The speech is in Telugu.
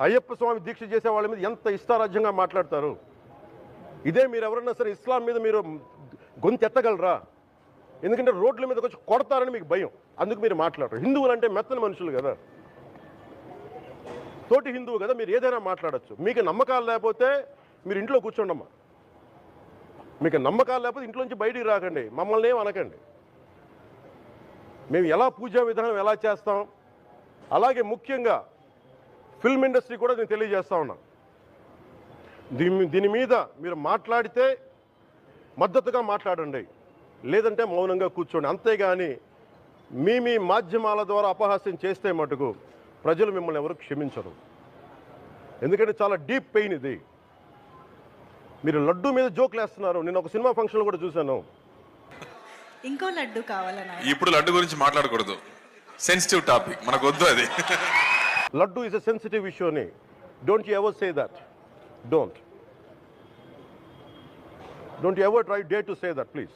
అయ్యప్ప స్వామి దీక్ష చేసే వాళ్ళ మీద ఎంత ఇష్టారాజ్యంగా మాట్లాడతారు? ఇదే మీరు ఎవరన్నా సరే ఇస్లాం మీద మీరు గొంతెత్తగలరా ఎందుకంటే రోడ్ల మీద వచ్చి కొడతారని మీకు భయం. అందుకు మీరు మాట్లాడరు. హిందువులు అంటే మెత్తని మనుషులు కదా. తోటి హిందువు కదా మీరు ఏదైనా మాట్లాడచ్చు. మీకు నమ్మకాలు లేకపోతే మీరు ఇంట్లో కూర్చోండమ్మా. మీకు నమ్మకాలు లేకపోతే ఇంట్లోంచి బయటికి రాకండి. మమ్మల్ని ఏం అనకండి. మేము ఎలా పూజా విధానం ఎలా చేస్తాం? అలాగే ముఖ్యంగా ఫిల్మ్ ఇండస్ట్రీ కూడా నేను తెలియజేస్తా ఉన్నా. దీని దీని మీద మీరు మాట్లాడితే మద్దతుగా మాట్లాడండి. లేదంటే మౌనంగా కూర్చోండి. అంతేగాని మీ మీ మాధ్యమాల ద్వారా అపహాస్యం చేస్తే మటుకు ప్రజలు మిమ్మల్ని ఎవరు క్షమించరు. ఎందుకంటే చాలా డీప్ పెయిన్ ఇది. మీరు లడ్డు మీద జోకులు వేస్తున్నారు. నేను ఒక సినిమా ఫంక్షన్లో కూడా చూశాను. ఇంకో లడ్డు కావాలన్నా. ఇప్పుడు లడ్డు గురించి మాట్లాడకూడదు. సెన్సిటివ్ టాపిక్ మనకు వద్దు అది. Laddu is a sensitive issue, ne? Don't you ever say that. Don't. Don't you ever try dare to say that, please.